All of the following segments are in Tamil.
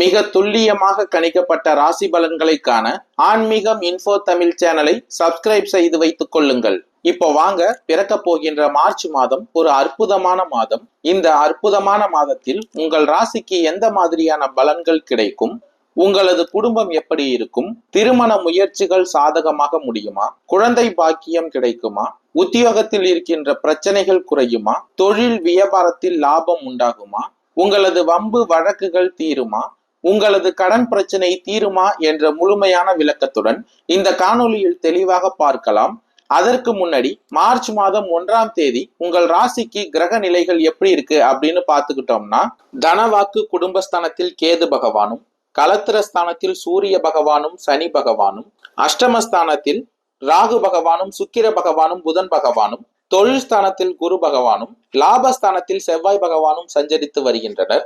மிக துல்லியமாக கணிக்கப்பட்ட ராசி பலன்களை காண ஆன்மீகம் இன்ஃபோ தமிழ் சேனலை சப்ஸ்கிரைப் செய்து வைத்துக் கொள்ளுங்கள். இப்போ வாங்க பிறக்க போகின்ற மார்ச் மாதம் ஒரு அற்புதமான மாதம். இந்த அற்புதமான மாதத்தில் உங்கள் ராசிக்கு எந்த மாதிரியான பலன்கள் கிடைக்கும்? உங்களது குடும்பம் எப்படி இருக்கும்? திருமண முயற்சிகள் சாதகமாக முடியுமா? குழந்தை பாக்கியம் கிடைக்குமா? உத்தியோகத்தில் இருக்கின்ற பிரச்சனைகள் குறையுமா? தொழில் வியாபாரத்தில் லாபம் உண்டாகுமா? உங்களது வம்பு வழக்குகள் தீருமா? உங்களது கடன் பிரச்சனை தீருமா என்ற முழுமையான விளக்கத்துடன் இந்த காணொலியில் தெளிவாக பார்க்கலாம். அதற்கு முன்னாடி மார்ச் மாதம் ஒன்றாம் தேதி உங்கள் ராசிக்கு கிரக நிலைகள் எப்படி இருக்கு அப்படின்னு பார்த்துக்கிட்டோம்னா தனவாக்கு குடும்பஸ்தானத்தில் கேது பகவானும் கலத்திரஸ்தானத்தில் சூரிய பகவானும் சனி பகவானும் அஷ்டமஸ்தானத்தில் ராகு பகவானும் சுக்கிர பகவானும் புதன் பகவானும் தொழில் ஸ்தானத்தில் குரு பகவானும் லாபஸ்தானத்தில் செவ்வாய் பகவானும் சஞ்சரித்து வருகின்றனர்.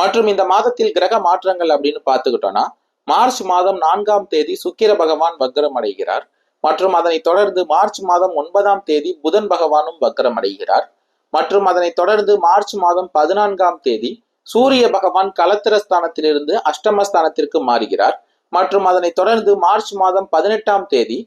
மற்றும் இந்த மாதத்தில் கிரக மாற்றங்கள் அப்படின்னு பார்த்துக்கிட்டோம்னா மார்ச் மாதம் நான்காம் தேதி சுக்கிர பகவான் வக்ரம் அடைகிறார். மற்றும் அதனை தொடர்ந்து மார்ச் மாதம் ஒன்பதாம் தேதி புதன் பகவானும் வக்ரம் அடைகிறார். மற்றும் அதனை தொடர்ந்து மார்ச் மாதம் பதினான்காம் தேதி சூரிய பகவான் கலத்திரஸ்தானத்திலிருந்து அஷ்டமஸ்தானத்திற்கு மாறுகிறார். மற்றும் அதனை தொடர்ந்து மார்ச் மாதம் பதினெட்டாம் தேதி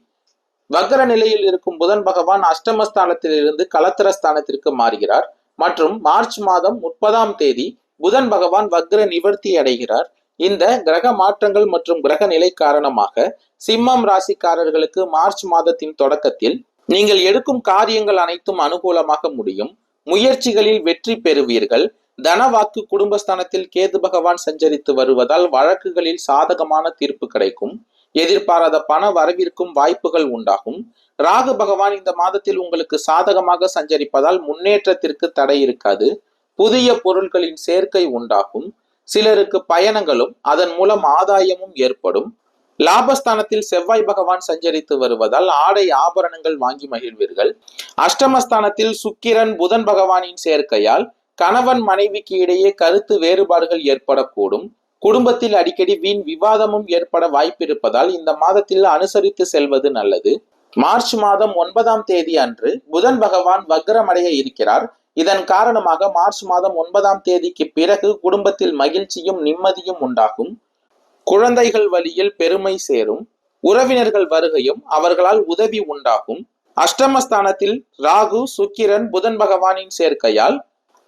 வக்ர நிலையில் இருக்கும் புதன் பகவான் அஷ்டமஸ்தானத்திலிருந்து கலத்திரஸ்தானத்திற்கு மாறுகிறார். மற்றும் மார்ச் மாதம் முப்பதாம் தேதி புதன் பகவான் வக்ர நிவர்த்தி அடைகிறார். இந்த கிரக மாற்றங்கள் மற்றும் கிரக நிலை காரணமாக சிம்மம் ராசிக்காரர்களுக்கு மார்ச் மாதத்தின் தொடக்கத்தில் நீங்கள் எடுக்கும் காரியங்கள் அனைத்தும் அனுகூலமாக முடியும். முயற்சிகளில் வெற்றி பெறுவீர்கள். தனவாக்கு குடும்பஸ்தானத்தில் கேது பகவான் சஞ்சரித்து வருவதால் வழக்குகளில் சாதகமான தீர்ப்பு கிடைக்கும். எதிர்பாராத பண வரவிற்கும் வாய்ப்புகள் உண்டாகும். ராகு பகவான் இந்த மாதத்தில் உங்களுக்கு சாதகமாக சஞ்சரிப்பதால் முன்னேற்றத்திற்கு தடை இருக்காது. புதிய பொருட்களின் சேர்க்கை உண்டாகும். சிலருக்கு பயணங்களும் அதன் மூலம் ஆதாயமும் ஏற்படும். லாபஸ்தானத்தில் செவ்வாய் பகவான் சஞ்சரித்து வருவதால் ஆடை ஆபரணங்கள் வாங்கி மகிழ்வீர்கள். அஷ்டமஸ்தானத்தில் சுக்கிரன் புதன் பகவானின் சேர்க்கையால் கணவன் மனைவிக்கு இடையே கருத்து வேறுபாடுகள் ஏற்படக்கூடும். குடும்பத்தில் அடிக்கடி வீண் விவாதமும் ஏற்பட வாய்ப்பிருப்பதால் இந்த மாதத்தில் அனுசரித்து செல்வது நல்லது. மார்ச் மாதம் ஒன்பதாம் தேதி அன்று புதன் பகவான் வக்ரமடைய இருக்கிறார். இதன் காரணமாக மார்ச் மாதம் ஒன்பதாம் தேதிக்கு பிறகு குடும்பத்தில் மகிழ்ச்சியும் நிம்மதியும் உண்டாகும். குழந்தைகள் வழியில் பெருமை சேரும். உறவினர்கள் வருகையும் அவர்களால் உதவி உண்டாகும். அஷ்டமஸ்தானத்தில் ராகு சுக்கிரன் புதன் பகவானின் சேர்க்கையால்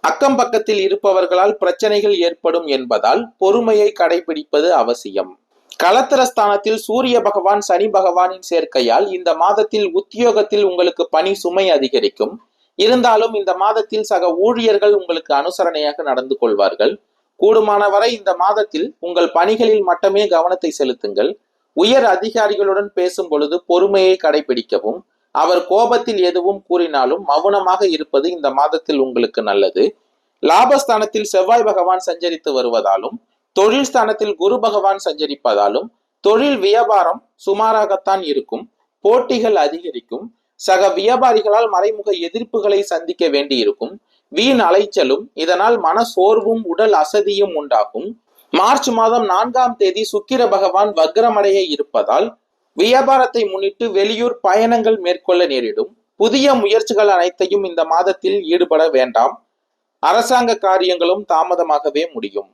அக்கம் பக்கத்தில் இருப்பவர்களால் பிரச்சனைகள் ஏற்படும் என்பதால் பொறுமையை கடைபிடிப்பது அவசியம். கலத்திரஸ்தானத்தில் சூரிய பகவான் சனி பகவானின் சேர்க்கையால் இந்த மாதத்தில் உத்தியோகத்தில் உங்களுக்கு பணி சுமை அதிகரிக்கும். இருந்தாலும் இந்த மாதத்தில் சக ஊழியர்கள் உங்களுக்கு அனுசரணையாக நடந்து கொள்வார்கள். கூடுமான வரை இந்த மாதத்தில் உங்கள் பணிகளில் மட்டுமே கவனத்தை செலுத்துங்கள். உயர் அதிகாரிகளுடன் பேசும் பொழுது பொறுமையை கடைபிடிக்கவும் அவர் கோபத்தில் எதுவும் கூறினாலும் மௌனமாக இருப்பது இந்த மாதத்தில் உங்களுக்கு நல்லது. லாபஸ்தானத்தில் செவ்வாய் பகவான் சஞ்சரித்து வருவதாலும் தொழில் ஸ்தானத்தில் குரு பகவான் சஞ்சரிப்பதாலும் தொழில் வியாபாரம் சுமாராகத்தான் இருக்கும். போட்டிகள் அதிகரிக்கும். சக வியாபாரிகளால் மறைமுக எதிர்ப்புகளை சந்திக்க வேண்டியிருக்கும். வீண் அலைச்சலும் இதனால் மன சோர்வும் உடல் அசதியும் உண்டாகும். மார்ச் மாதம் நான்காம் தேதி சுக்கிர பகவான் வக்ரமடைய இருப்பதால் வியாபாரத்தை முன்னிட்டு வெளியூர் பயணங்கள் மேற்கொள்ள நேரிடும். புதிய முயற்சிகள் அனைத்தையும் இந்த மாதத்தில் ஈடுபட வேண்டாம். அரசாங்க காரியங்களும் தாமதமாகவே முடியும்.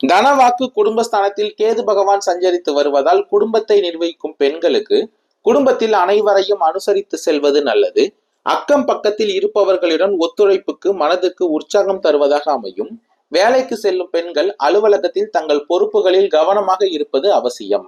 தனவாக்கு குடும்பஸ்தானத்தில் கேது பகவான் சஞ்சரித்து வருவதால் குடும்பத்தை நிர்வகிக்கும் பெண்களுக்கு குடும்பத்தில் அனைவரையும் அனுசரித்து செல்வது நல்லது. அக்கம் பக்கத்தில் இருப்பவர்களிடம் ஒத்துழைப்புக்கு மனதுக்கு உற்சாகம் தருவதாக அமையும். வேலைக்கு செல்லும் பெண்கள் அலுவலகத்தில் தங்கள் பொறுப்புகளில் கவனமாக இருப்பது அவசியம்.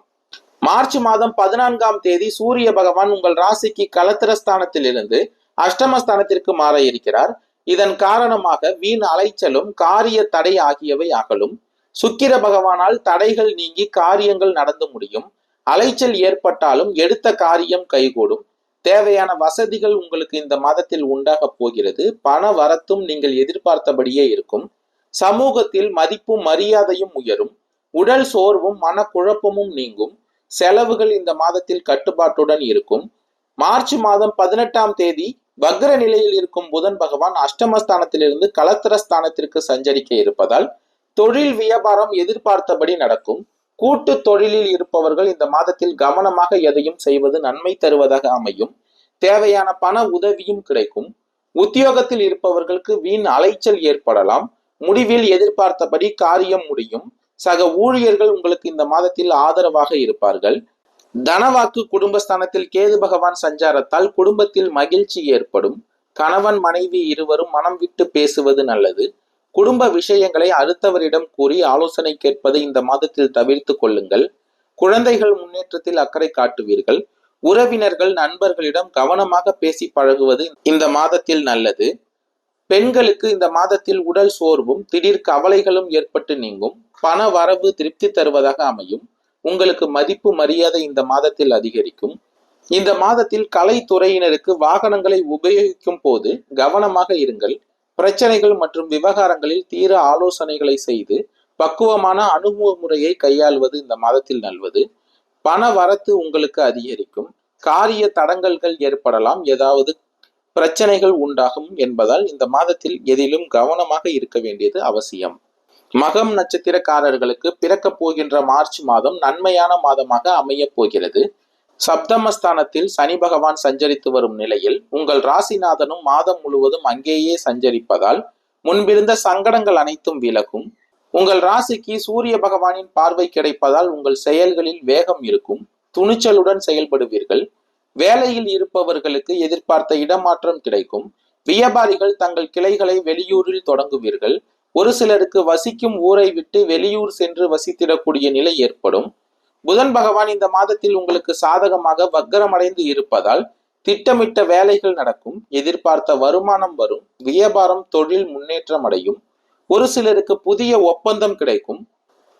மார்ச் மாதம் பதினான்காம் தேதி சூரிய பகவான் உங்கள் ராசிக்கு கலத்திரஸ்தானத்திலிருந்து அஷ்டமஸ்தானத்திற்கு மாற இருக்கிறார். இதன் காரணமாக வீண் அலைச்சலும் காரிய தடை ஆகியவை அகலும். சுக்கிர பகவானால் தடைகள் நீங்கி காரியங்கள் நடந்து முடியும். அலைச்சல் ஏற்பட்டாலும் எடுத்த காரியம் கைகூடும். தேவையான வசதிகள் உங்களுக்கு இந்த மாதத்தில் உண்டாக போகிறது. பண வரத்தும் நீங்கள் எதிர்பார்த்தபடியே இருக்கும். சமூகத்தில் மதிப்பும் மரியாதையும் உயரும். உடல் சோர்வும் மனக்குழப்பமும் நீங்கும். செலவுகள் இந்த மாதத்தில் கட்டுப்பாட்டுடன் இருக்கும். மார்ச் மாதம் பதினெட்டாம் தேதி வக்ர நிலையில் இருக்கும் புதன் பகவான் அஷ்டமஸ்தானத்திலிருந்து கலத்திரஸ்தானத்திற்கு சஞ்சரிக்க இருப்பதால் தொழில் வியாபாரம் எதிர்பார்த்தபடி நடக்கும். கூட்டு தொழிலில் இருப்பவர்கள் இந்த மாதத்தில் கவனமாக எதையும் செய்வது நன்மை தருவதாக அமையும். தேவையான பண உதவியும் கிடைக்கும். உத்தியோகத்தில் இருப்பவர்களுக்கு வீண் அலைச்சல் ஏற்படலாம். முடிவில் எதிர்பார்த்தபடி காரியம் முடியும். சக ஊழியர்கள் உங்களுக்கு இந்த மாதத்தில் ஆதரவாக இருப்பார்கள். தனவாக்கு குடும்பஸ்தானத்தில் கேது பகவான் சஞ்சாரத்தால் குடும்பத்தில் மகிழ்ச்சி ஏற்படும். கணவன் மனைவி இருவரும் மனம் விட்டு பேசுவது நல்லது. குடும்ப விஷயங்களை அடுத்தவரிடம் கூறி ஆலோசனை கேட்பதை இந்த மாதத்தில் தவிர்த்து கொள்ளுங்கள். குழந்தைகள் முன்னேற்றத்தில் அக்கறை காட்டுவீர்கள். உறவினர்கள் நண்பர்களிடம் கவனமாக பேசி பழகுவது இந்த மாதத்தில் நல்லது. பெண்களுக்கு இந்த மாதத்தில் உடல் சோர்வும் திடீர் கவலைகளும் ஏற்பட்டு நீங்கும். பண வரவு திருப்தி தருவதாக அமையும். உங்களுக்கு மதிப்பு மரியாதை இந்த மாதத்தில் அதிகரிக்கும். இந்த மாதத்தில் கலைத்துறையினருக்கு வாகனங்களை உபயோகிக்கும் போது கவனமாக இருங்கள். பிரச்சனைகள் மற்றும் விவகாரங்களில் தீர ஆலோசனைகளை செய்து பக்குவமான அணுகுமுறையை கையாள்வது இந்த மாதத்தில் நல்வது. பண வரத்து உங்களுக்கு அதிகரிக்கும். காரிய தடங்கல்கள் ஏற்படலாம். ஏதாவது பிரச்சனைகள் உண்டாகும் என்பதால் இந்த மாதத்தில் எதிலும் கவனமாக இருக்க வேண்டியது அவசியம். மகம் நட்சத்திரக்காரர்களுக்கு பிறக்கப் போகின்ற மார்ச் மாதம் நன்மையான மாதமாக அமையப் போகிறது. சப்தமஸ்தானத்தில் சனி பகவான் சஞ்சரித்து வரும் நிலையில் உங்கள் ராசிநாதனும் மாதம் முழுவதும் அங்கேயே சஞ்சரிப்பதால் முன்பிருந்த சங்கடங்கள் அனைத்தும் விலகும். உங்கள் ராசிக்கு சூரிய பகவானின் பார்வை கிடைப்பதால் உங்கள் செயல்களில் வேகம் இருக்கும். துணிச்சலுடன் செயல்படுவீர்கள். வேலையில் இருப்பவர்களுக்கு எதிர்பார்த்த இடமாற்றம் கிடைக்கும். வியாபாரிகள் தங்கள் கிளைகளை வெளியூரில் தொடங்குவீர்கள். ஒரு சிலருக்கு வசிக்கும் ஊரை விட்டு வெளியூர் சென்று வசித்திடக்கூடிய நிலை ஏற்படும். புதன் பகவான் இந்த மாதத்தில் உங்களுக்கு சாதகமாக வக்கரமடைந்து இருப்பதால் திட்டமிட்ட வேலைகள் நடக்கும் எதிர்பார்த்த வருமானம் வரும் வியாபாரம் தொழில் முன்னேற்றம் அடையும் ஒரு சிலருக்கு புதிய ஒப்பந்தம் கிடைக்கும்.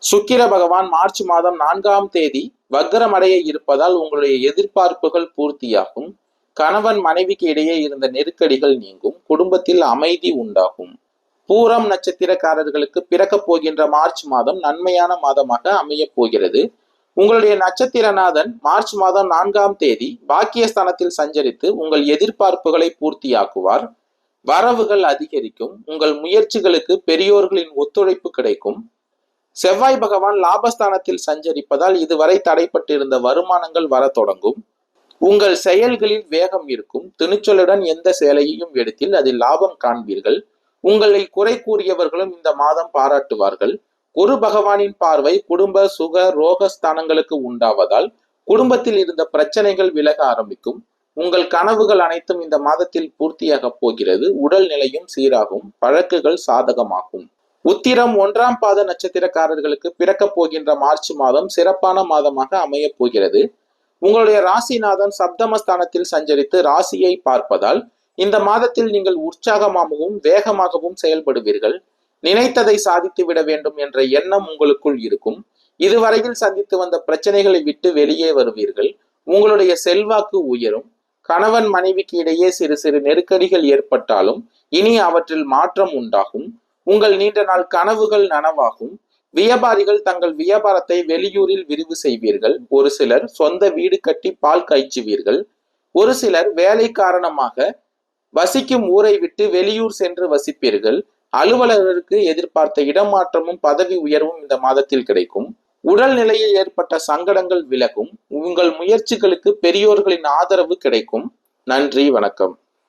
சுக்கிர பகவான் மார்ச் மாதம் நான்காம் தேதி வக்கரமடைய இருப்பதால் உங்களுடைய எதிர்பார்ப்புகள் பூர்த்தியாகும். கணவன் மனைவிக்கு இடையே இருந்த நெருக்கடிகள் நீங்கும் குடும்பத்தில் அமைதி உண்டாகும். பூரம் நட்சத்திரக்காரர்களுக்கு பிறக்கப் போகின்ற மார்ச் மாதம் நன்மையான மாதமாக அமையப் போகிறது. உங்களுடைய நட்சத்திரநாதன் மார்ச் மாதம் நான்காம் தேதி பாக்கியஸ்தானத்தில் சஞ்சரித்து உங்கள் எதிர்பார்ப்புகளை பூர்த்தியாக்குவார். வரவுகள் அதிகரிக்கும். உங்கள் முயற்சிகளுக்கு பெரியோர்களின் ஒத்துழைப்பு கிடைக்கும். செவ்வாய் பகவான் லாபஸ்தானத்தில் சஞ்சரிப்பதால் இதுவரை தடைப்பட்டிருந்த வருமானங்கள் வர தொடங்கும். உங்கள் செயல்களில் வேகம் இருக்கும். துணிச்சலுடன் எந்த செயலையும் எடுத்தில் அதில் லாபம் காண்பீர்கள். உங்களை குறை கூறியவர்களும் இந்த மாதம் பாராட்டுவார்கள். குரு பகவானின் பார்வை குடும்ப சுக ரோகஸ்தானங்களுக்கு உண்டாவதால் குடும்பத்தில் இருந்த பிரச்சனைகள் விலக ஆரம்பிக்கும். உங்கள் கனவுகள் அனைத்தும் இந்த மாதத்தில் பூர்த்தியாக போகிறது. உடல் நிலையும் சீராகும். பழக்குகள் சாதகமாகும். உத்திரம் ஒன்றாம் பாத நட்சத்திரக்காரர்களுக்கு பிறக்கப் போகின்ற மார்ச் மாதம் சிறப்பான மாதமாக அமையப் போகிறது. உங்களுடைய ராசிநாதன் சப்தமஸ்தானத்தில் சஞ்சரித்து ராசியை பார்ப்பதால் இந்த மாதத்தில் நீங்கள் உற்சாகமாகவும் வேகமாகவும் செயல்படுவீர்கள். நினைத்ததை சாதித்து விட வேண்டும் என்ற எண்ணம் உங்களுக்குள் இருக்கும். இதுவரையில் சந்தித்து வந்த பிரச்சனைகளை விட்டு வெளியே வருவீர்கள். உங்களுடைய செல்வாக்கு உயரும். கணவன் மனைவிக்கு இடையே சிறு சிறு நெருக்கடிகள் ஏற்பட்டாலும் இனி அவற்றில் மாற்றம் உண்டாகும். உங்கள் நீண்ட நாள் கனவுகள் நனவாகும். வியாபாரிகள் தங்கள் வியாபாரத்தை வெளியூரில் விரிவு செய்வீர்கள். ஒரு சிலர் சொந்த வீடு கட்டி பால் காய்ச்சுவீர்கள். ஒரு சிலர் வேலை காரணமாக வசிக்கும் ஊரை விட்டு வெளியூர் சென்று வசிப்பீர்கள். அலுவலருக்கு எதிர்பார்த்த இடமாற்றமும் பதவி உயர்வும் இந்த மாதத்தில் கிடைக்கும். உடல் நிலையில் ஏற்பட்ட சங்கடங்கள் விலகும். உங்கள் முயற்சிகளுக்கு பெரியோர்களின் ஆதரவு கிடைக்கும். நன்றி வணக்கம்.